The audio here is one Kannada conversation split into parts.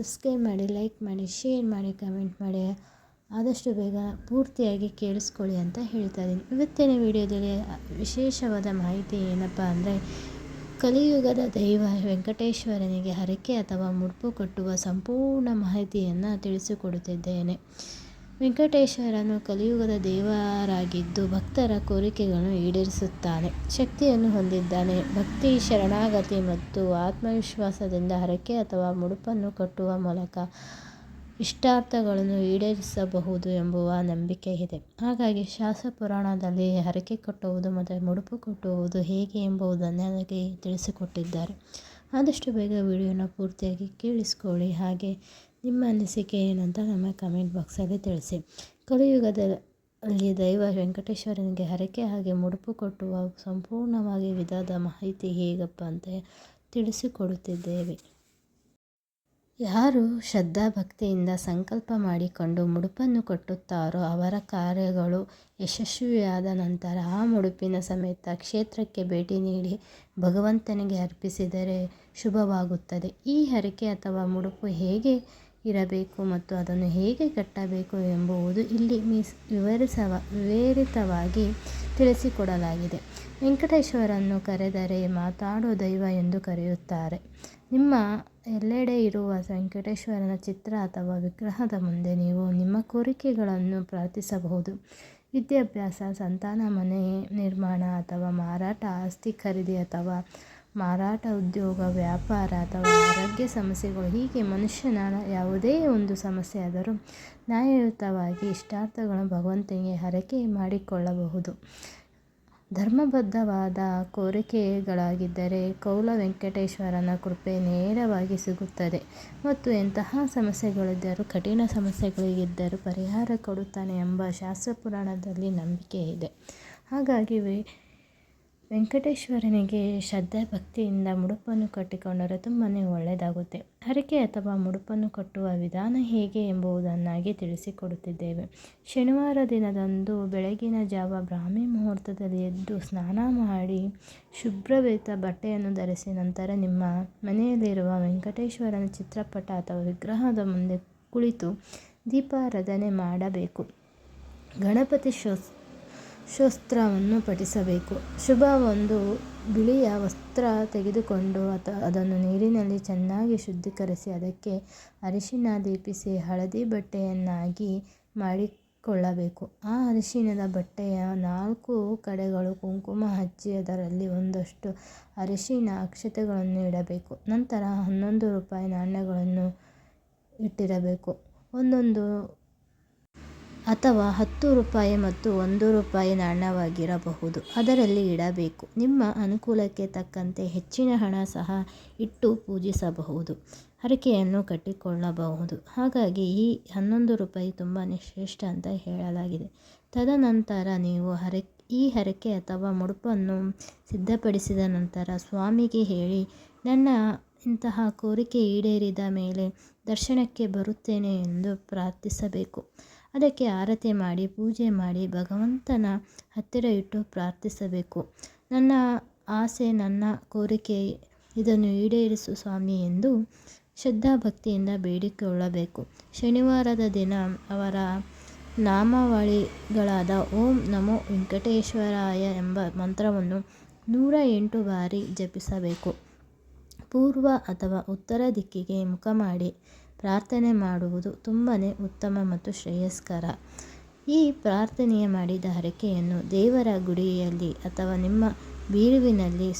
ಸಬ್ಸ್ಕ್ರೈಬ್ ಮಾಡಿ ಲೈಕ್ ಮಾಡಿ ಶೇರ್ ಮಾಡಿ ಕಮೆಂಟ್ ಮಾಡಿ. ಆದಷ್ಟು ಬೇಗ ಪೂರ್ತಿಯಾಗಿ ಕೇಳಿಸ್ಕೊಳ್ಳಿ ಅಂತ ಹೇಳ್ತಾ ಇದ್ದೀನಿ. ಇವತ್ತಿನ ವಿಡಿಯೋದಲ್ಲಿ ವಿಶೇಷವಾದ ಮಾಹಿತಿ ಏನಪ್ಪ ಅಂದರೆ, ಕಲಿಯುಗದ ದೈವ ವೆಂಕಟೇಶ್ವರನಿಗೆ ಹರಕೆ ಅಥವಾ ಮುಡುಪು ಕಟ್ಟುವ ಸಂಪೂರ್ಣ ಮಾಹಿತಿಯನ್ನು ತಿಳಿಸಿಕೊಡುತ್ತಿದ್ದೇನೆ. ವೆಂಕಟೇಶ್ವರನು ಕಲಿಯುಗದ ದೇವರಾಗಿದ್ದು ಭಕ್ತರ ಕೋರಿಕೆಗಳನ್ನು ಈಡೇರಿಸುತ್ತಾನೆ. ಶಕ್ತಿಯನ್ನು ಹೊಂದಿದ್ದಾನೆ. ಭಕ್ತಿ, ಶರಣಾಗತಿ ಮತ್ತು ಆತ್ಮವಿಶ್ವಾಸದಿಂದ ಹರಕೆ ಅಥವಾ ಮುಡುಪನ್ನು ಕಟ್ಟುವ ಮೂಲಕ ಇಷ್ಟಾರ್ಥಗಳನ್ನು ಈಡೇರಿಸಬಹುದು ಎಂಬುವ ನಂಬಿಕೆ ಇದೆ. ಹಾಗಾಗಿ ಶಾಸ್ತ್ರ ಪುರಾಣದಲ್ಲಿ ಹರಕೆ ಕಟ್ಟುವುದು ಮತ್ತು ಮುಡುಪು ಕಟ್ಟುವುದು ಹೇಗೆ ಎಂಬುದನ್ನು ನನಗೆ ತಿಳಿಸಿಕೊಟ್ಟಿದ್ದಾರೆ. ಆದಷ್ಟು ಬೇಗ ವಿಡಿಯೋನ ಪೂರ್ತಿಯಾಗಿ ಕೇಳಿಸ್ಕೊಳ್ಳಿ. ಹಾಗೆ ನಿಮ್ಮ ಅನಿಸಿಕೆ ಏನಂತ ನಮ್ಮ ಕಮೆಂಟ್ ಬಾಕ್ಸಲ್ಲಿ ತಿಳಿಸಿ. ಕಲಿಯುಗದಲ್ಲಿ ದೈವ ವೆಂಕಟೇಶ್ವರನಿಗೆ ಹರಕೆ ಹಾಗೆ ಮುಡುಪು ಕಟ್ಟುವ ಸಂಪೂರ್ಣವಾಗಿ ವಿಧದ ಮಾಹಿತಿ ಹೇಗಪ್ಪ ಅಂತ ತಿಳಿಸಿಕೊಡುತ್ತಿದ್ದೇವೆ. ಯಾರು ಶ್ರದ್ಧಾಭಕ್ತಿಯಿಂದ ಸಂಕಲ್ಪ ಮಾಡಿಕೊಂಡು ಮುಡುಪನ್ನು ಕಟ್ಟುತ್ತಾರೋ ಅವರ ಕಾರ್ಯಗಳು ಯಶಸ್ವಿಯಾದ ನಂತರ ಆ ಮುಡುಪಿನ ಸಮೇತ ಕ್ಷೇತ್ರಕ್ಕೆ ಭೇಟಿ ನೀಡಿ ಭಗವಂತನಿಗೆ ಅರ್ಪಿಸಿದರೆ ಶುಭವಾಗುತ್ತದೆ. ಈ ಹರಕೆ ಅಥವಾ ಮುಡುಪು ಹೇಗೆ ಇರಬೇಕು ಮತ್ತು ಅದನ್ನು ಹೇಗೆ ಕಟ್ಟಬೇಕು ಎಂಬುವುದು ಇಲ್ಲಿ ಮೀಸ್ ವಿವರಿಸವ ವಿವರಿತವಾಗಿ ತಿಳಿಸಿಕೊಡಲಾಗಿದೆ. ವೆಂಕಟೇಶ್ವರನ್ನು ಕರೆದರೆ ಮಾತಾಡೋ ದೈವ ಎಂದು ಕರೆಯುತ್ತಾರೆ. ನಿಮ್ಮ ಎಲ್ಲೆಡೆ ಇರುವ ವೆಂಕಟೇಶ್ವರನ ಚಿತ್ರ ಅಥವಾ ವಿಗ್ರಹದ ಮುಂದೆ ನೀವು ನಿಮ್ಮ ಕೋರಿಕೆಗಳನ್ನು ಪ್ರಾರ್ಥಿಸಬಹುದು. ವಿದ್ಯಾಭ್ಯಾಸ, ಸಂತಾನ ಮನೆ ನಿರ್ಮಾಣ ಅಥವಾ ಮಾರಾಟ, ಆಸ್ತಿ ಖರೀದಿ ಅಥವಾ ಮಾರಾಟ ಉದ್ಯೋಗ, ವ್ಯಾಪಾರ ಅಥವಾ ಆರೋಗ್ಯ ಸಮಸ್ಯೆಗಳು ಹೀಗೆ ಮನುಷ್ಯನ ಯಾವುದೇ ಒಂದು ಸಮಸ್ಯೆ ಆದರೂ ನ್ಯಾಯಯುತವಾಗಿ ಇಷ್ಟಾರ್ಥಗಳನ್ನು ಭಗವಂತನಿಗೆ ಹರಕೆ ಮಾಡಿಕೊಳ್ಳಬಹುದು. ಧರ್ಮಬದ್ಧವಾದ ಕೋರಿಕೆಗಳಾಗಿದ್ದರೆ ಕೌಲ ವೆಂಕಟೇಶ್ವರನ ಕೃಪೆ ನೇರವಾಗಿ ಸಿಗುತ್ತದೆ ಮತ್ತು ಎಂತಹ ಸಮಸ್ಯೆಗಳಿದ್ದರೂ, ಕಠಿಣ ಸಮಸ್ಯೆಗಳಿಗಿದ್ದರೂ ಪರಿಹಾರ ಕೊಡುತ್ತಾನೆ ಎಂಬ ಶಾಸ್ತ್ರ ಪುರಾಣದಲ್ಲಿ ನಂಬಿಕೆ ಇದೆ. ಹಾಗಾಗಿ ವೆಂಕಟೇಶ್ವರನಿಗೆ ಶ್ರದ್ಧೆ ಭಕ್ತಿಯಿಂದ ಮುಡುಪನ್ನು ಕಟ್ಟಿಕೊಂಡರೆ ತುಂಬಾ ಒಳ್ಳೆಯದಾಗುತ್ತೆ. ಹರಕೆ ಅಥವಾ ಮುಡುಪನ್ನು ಕಟ್ಟುವ ವಿಧಾನ ಹೇಗೆ ಎಂಬುದನ್ನಾಗಿ ತಿಳಿಸಿಕೊಡುತ್ತಿದ್ದೇವೆ. ಶನಿವಾರ ದಿನದಂದು ಬೆಳಗಿನ ಜಾವ ಬ್ರಾಹ್ಮಿ ಮುಹೂರ್ತದಲ್ಲಿ ಎದ್ದು ಸ್ನಾನ ಮಾಡಿ ಶುಭ್ರವೇತ ಬಟ್ಟೆಯನ್ನು ಧರಿಸಿ ನಂತರ ನಿಮ್ಮ ಮನೆಯಲ್ಲಿರುವ ವೆಂಕಟೇಶ್ವರನ ಚಿತ್ರಪಟ ಅಥವಾ ವಿಗ್ರಹದ ಮುಂದೆ ಕುಳಿತು ದೀಪಾರಾಧನೆ ಮಾಡಬೇಕು. ಗಣಪತಿ ಶೋಸ್ ಶೋಸ್ತ್ರವನ್ನು ಪಠಿಸಬೇಕು. ಶುಭ ಒಂದು ಬಿಳಿಯ ವಸ್ತ್ರ ತೆಗೆದುಕೊಂಡು ಅಥ ಅದನ್ನು ನೀರಿನಲ್ಲಿ ಚೆನ್ನಾಗಿ ಶುದ್ಧೀಕರಿಸಿ ಅದಕ್ಕೆ ಅರಿಶಿನ ದೀಪಿಸಿ ಹಳದಿ ಬಟ್ಟೆಯನ್ನಾಗಿ ಮಾಡಿಕೊಳ್ಳಬೇಕು. ಆ ಅರಿಶಿಣದ ಬಟ್ಟೆಯ ನಾಲ್ಕು ಕಡೆಗಳು ಕುಂಕುಮ ಹಚ್ಚಿ ಅದರಲ್ಲಿ ಒಂದಷ್ಟು ಅರಿಶಿನ ಅಕ್ಷತೆಗಳನ್ನು ಇಡಬೇಕು. ನಂತರ ಹನ್ನೊಂದು ರೂಪಾಯಿ ನಾಣ್ಯಗಳನ್ನು ಇಟ್ಟಿರಬೇಕು. ಒಂದೊಂದು ಅಥವಾ ಹತ್ತು ರೂಪಾಯಿ ಮತ್ತು ಒಂದು ರೂಪಾಯಿ ನಾಣ್ಯವಾಗಿರಬಹುದು ಅದರಲ್ಲಿ ಇಡಬೇಕು. ನಿಮ್ಮ ಅನುಕೂಲಕ್ಕೆ ತಕ್ಕಂತೆ ಹೆಚ್ಚಿನ ಹಣ ಸಹ ಇಟ್ಟು ಪೂಜಿಸಬಹುದು. ಹರಕೆಯನ್ನು ಕಟ್ಟಿಕೊಳ್ಳಬಹುದು. ಹಾಗಾಗಿ ಈ ಹನ್ನೊಂದು ರೂಪಾಯಿ ತುಂಬಾ ಶ್ರೇಷ್ಠ ಅಂತ ಹೇಳಲಾಗಿದೆ. ತದನಂತರ ನೀವು ಹರ ಈ ಹರಕೆ ಅಥವಾ ಮುಡುಪನ್ನು ಸಿದ್ಧಪಡಿಸಿದ ನಂತರ ಸ್ವಾಮಿಗೆ ಹೇಳಿ, ನನ್ನ ಇಂತಹ ಕೋರಿಕೆ ಈಡೇರಿದ ಮೇಲೆ ದರ್ಶನಕ್ಕೆ ಬರುತ್ತೇನೆ ಎಂದು ಪ್ರಾರ್ಥಿಸಬೇಕು. ಅದಕ್ಕೆ ಆರತಿ ಮಾಡಿ, ಪೂಜೆ ಮಾಡಿ ಭಗವಂತನ ಹತ್ತಿರ ಇಟ್ಟು ಪ್ರಾರ್ಥಿಸಬೇಕು. ನನ್ನ ಆಸೆ, ನನ್ನ ಕೋರಿಕೆ ಇದನ್ನು ಈಡೇರಿಸು ಸ್ವಾಮಿ ಎಂದು ಶ್ರದ್ಧಾಭಕ್ತಿಯಿಂದ ಬೇಡಿಕೊಳ್ಳಬೇಕು ಶನಿವಾರದ ದಿನ ಅವರ ನಾಮಾವಳಿಗಳಾದ ಓಂ ನಮೋ ವೆಂಕಟೇಶ್ವರಾಯ ಎಂಬ ಮಂತ್ರವನ್ನು ನೂರ ಎಂಟು ಬಾರಿ ಜಪಿಸಬೇಕು. ಪೂರ್ವ ಅಥವಾ ಉತ್ತರ ದಿಕ್ಕಿಗೆ ಮುಖ ಮಾಡಿ ಪ್ರಾರ್ಥನೆ ಮಾಡುವುದು ತುಂಬಾ ಉತ್ತಮ ಮತ್ತು ಶ್ರೇಯಸ್ಕರ. ಈ ಪ್ರಾರ್ಥನೆಯ ಮಾಡಿದ ಹರಕೆಯನ್ನು ದೇವರ ಗುಡಿಯಲ್ಲಿ ಅಥವಾ ನಿಮ್ಮ ಬೀರುವಿನಲ್ಲಿ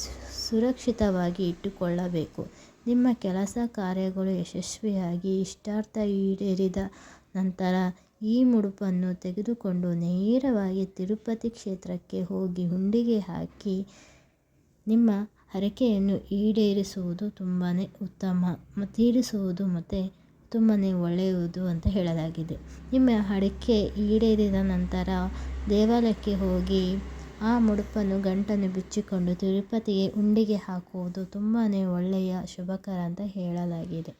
ಸುರಕ್ಷಿತವಾಗಿ ಇಟ್ಟುಕೊಳ್ಳಬೇಕು. ನಿಮ್ಮ ಕೆಲಸ ಕಾರ್ಯಗಳು ಯಶಸ್ವಿಯಾಗಿ ಇಷ್ಟಾರ್ಥ ಈಡೇರಿದ ನಂತರ ಈ ಮುಡುಪನ್ನು ತೆಗೆದುಕೊಂಡು ನೇರವಾಗಿ ತಿರುಪತಿ ಕ್ಷೇತ್ರಕ್ಕೆ ಹೋಗಿ ಹುಂಡಿಗೆ ಹಾಕಿ ನಿಮ್ಮ ಹರಕೆಯನ್ನು ಈಡೇರಿಸುವುದು ತುಂಬಾ ಉತ್ತಮ. ತೀರಿಸುವುದು ಮತ್ತು ತುಂಬಾ ಒಳ್ಳೆಯದು ಅಂತ ಹೇಳಲಾಗಿದೆ. ನಿಮ್ಮ ಅಡಿಕೆ ಈಡೇರಿದ ನಂತರ ದೇವಾಲಯಕ್ಕೆ ಹೋಗಿ ಆ ಮುಡುಪನ್ನು ಗಂಟನ್ನು ಬಿಚ್ಚಿಕೊಂಡು ತಿರುಪತಿಗೆ ಉಂಡಿಗೆ ಹಾಕುವುದು ತುಂಬಾ ಒಳ್ಳೆಯ ಶುಭಕರ ಅಂತ ಹೇಳಲಾಗಿದೆ.